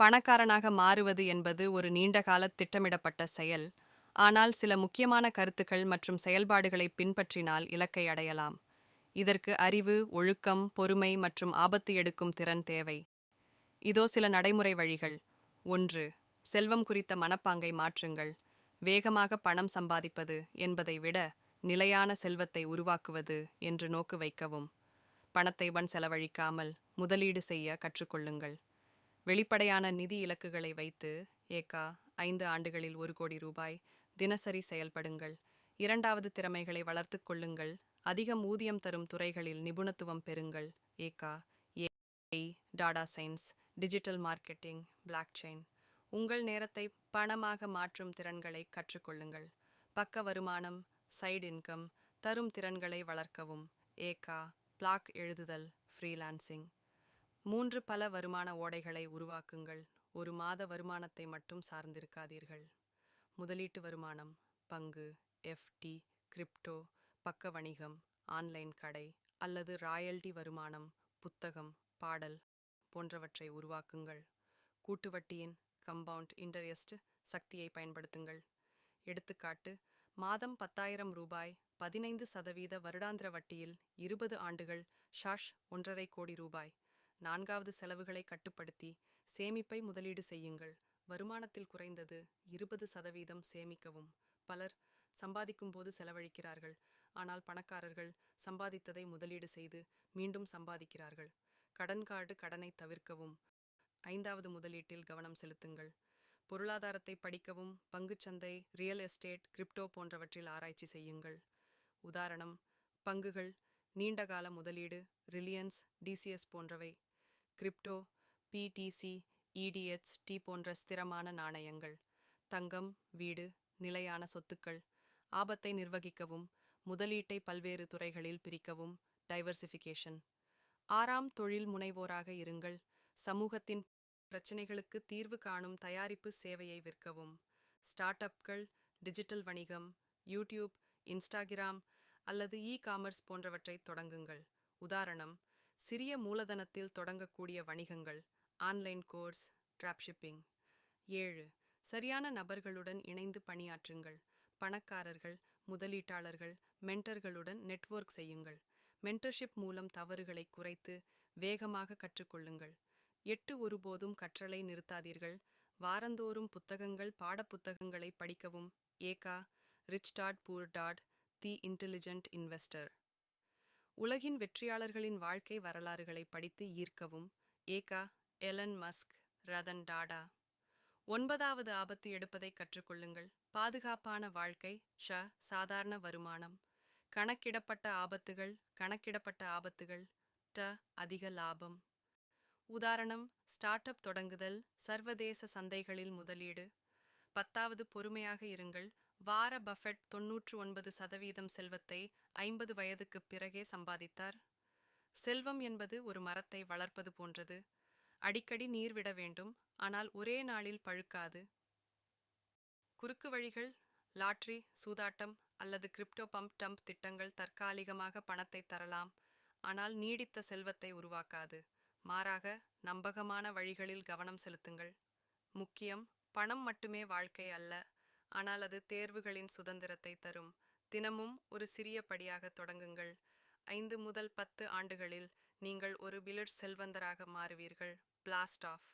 பணக்காரனாக மாறுவது என்பது ஒரு நீண்டகால திட்டமிடப்பட்ட செயல். ஆனால் சில முக்கியமான கருத்துக்கள் மற்றும் செயல்பாடுகளை பின்பற்றினால் இலக்கை அடையலாம். இதற்கு அறிவு ஒழுக்கம் பொறுமை மற்றும் ஆபத்து எடுக்கும் திறன் தேவை. இதோ சில நடைமுறை வழிகள். ஒன்று செல்வம் குறித்த மனப்பாங்கை மாற்றுங்கள். வேகமாக பணம் சம்பாதிப்பது என்பதை விட நிலையான செல்வத்தை உருவாக்குவது என்று நோக்கு வைக்கவும். பணத்தை வன் செலவழிக்காமல் முதலீடு செய்ய கற்றுக்கொள்ளுங்கள். வெளிப்படையான நிதி இலக்குகளை வைத்து ஏகா ஐந்து ஆண்டுகளில் ஒரு கோடி ரூபாய் தினசரி செயல்படுங்கள். இரண்டாவது திறமைகளை வளர்த்து கொள்ளுங்கள். அதிகம் ஊதியம் தரும் துறைகளில் நிபுணத்துவம் பெறுங்கள். Eka AI data science digital marketing blockchain உங்கள் நேரத்தை பணமாக மாற்றும் திறன்களை கற்றுக்கொள்ளுங்கள். பக்க வருமானம் சைடு இன்கம் தரும் திறன்களை வளர்க்கவும். ஏகா பிளாக் எழுதுதல் ஃப்ரீலான்சிங். மூன்று பல வருமான ஓடைகளை உருவாக்குங்கள். ஒரு மாத வருமானத்தை மட்டும் சார்ந்திருக்காதீர்கள். முதலீட்டு வருமானம் பங்கு எஃப்டி கிரிப்டோ பக்க வணிகம் ஆன்லைன் கடை அல்லது ராயல்டி வருமானம் புத்தகம் பாடல் போன்றவற்றை உருவாக்குங்கள். கூட்டு வட்டியின் கம்பவுண்ட் இன்டரெஸ்ட் சக்தியை பயன்படுத்துங்கள். எடுத்துக்காட்டு மாதம் பத்தாயிரம் ரூபாய் பதினைந்து சதவீத வருடாந்திர வட்டியில் இருபது ஆண்டுகள் ஷாஷ் ஒன்றரை கோடி ரூபாய் நான்காவது செலவுகளை கட்டுப்படுத்தி சேமிப்பை முதலீடு செய்யுங்கள். வருமானத்தில் குறைந்தது இருபது சதவீதம் சேமிக்கவும். பலர் சம்பாதிக்கும் போது செலவழிக்கிறார்கள். ஆனால் பணக்காரர்கள் சம்பாதித்ததை முதலீடு செய்து மீண்டும் சம்பாதிக்கிறார்கள். கடன் கார்டு கடனை தவிர்க்கவும். ஐந்தாவது முதலீட்டில் கவனம் செலுத்துங்கள். பொருளாதாரத்தை படிக்கவும் பங்குச்சந்தை ரியல் எஸ்டேட் கிரிப்டோ போன்றவற்றில் ஆராய்ச்சி செய்யுங்கள். உதாரணம் பங்குகள் நீண்டகால முதலீடு ரிலியன்ஸ் டிசிஎஸ் போன்றவை. கிரிப்டோ பிடிசி இடிஎச் டி போன்ற ஸ்திரமான நாணயங்கள் தங்கம் வீடு நிலையான சொத்துக்கள் ஆபத்தை நிர்வகிக்கவும் முதலீட்டை பல்வேறு துறைகளில் பிரிக்கவும் டைவர்சிஃபிகேஷன். ஆறாம் தொழில் முனைவோராக இருங்கள். சமூகத்தின் பிரச்சினைகளுக்கு தீர்வு காணும் தயாரிப்பு சேவையை விற்கவும். ஸ்டார்ட் அப்கள் டிஜிட்டல் வணிகம் யூடியூப் இன்ஸ்டாகிராம் அல்லது இ காமர்ஸ் போன்றவற்றை தொடங்குங்கள். உதாரணம் சிறிய மூலதனத்தில் தொடங்கக்கூடிய வணிகங்கள் ஆன்லைன் கோர்ஸ் டிராப்ஷிப்பிங் ஏழு சரியான நபர்களுடன் இணைந்து பணியாற்றுங்கள். பணக்காரர்கள் முதலீட்டாளர்கள் மென்டர்களுடன் நெட்வொர்க் செய்யுங்கள். மென்டர்ஷிப் மூலம் தவறுகளை குறைத்து வேகமாக கற்றுக்கொள்ளுங்கள். எட்டு ஒருபோதும் கற்றலை நிறுத்தாதீர்கள். வாரந்தோறும் புத்தகங்கள் பாடப்புத்தகங்களை படிக்கவும். Eka rich dad poor dad the intelligent investor. உலகின் வெற்றியாளர்களின் வாழ்க்கை வரலாறுகளை படித்து ஈர்க்கவும். ஏகா எலன் மஸ்க் ரதன் டாடா. ஒன்பதாவது ஆபத்து எடுப்பதை கற்றுக்கொள்ளுங்கள். பாதுகாப்பான வாழ்க்கை ஷ சாதாரண வருமானம். கணக்கிடப்பட்ட ஆபத்துகள் கணக்கிடப்பட்ட ஆபத்துகள் ட அதிக லாபம். உதாரணம் ஸ்டார்ட் அப் தொடங்குதல் சர்வதேச சந்தைகளில் முதலீடு. பத்தாவது பொறுமையாக இருங்கள். வார பஃபெட் தொன்னூற்று ஒன்பது சதவீதம் செல்வத்தை ஐம்பது வயதுக்குப் பிறகே சம்பாதித்தார். செல்வம் என்பது ஒரு மரத்தை வளர்ப்பது போன்றது. அடிக்கடி நீர் விட வேண்டும் ஆனால் ஒரே நாளில் பழுக்காது. குறுக்கு வழிகள் லாட்ரி சூதாட்டம் அல்லது கிரிப்டோ பம்ப் டம்ப் திட்டங்கள் தற்காலிகமாக பணத்தை தரலாம் ஆனால் நீடித்த செல்வத்தை உருவாக்காது. மாறாக நம்பகமான வழிகளில் கவனம் செலுத்துங்கள். முக்கியம் பணம் மட்டுமே வாழ்க்கை அல்ல ஆனால் அது தேர்வுகளின் சுதந்திரத்தை தரும். தினமும் ஒரு சிறிய படியாக தொடங்குங்கள். ஐந்து முதல் பத்து ஆண்டுகளில் நீங்கள் ஒரு பிலட் செல்வந்தராக மாறுவீர்கள். Blast of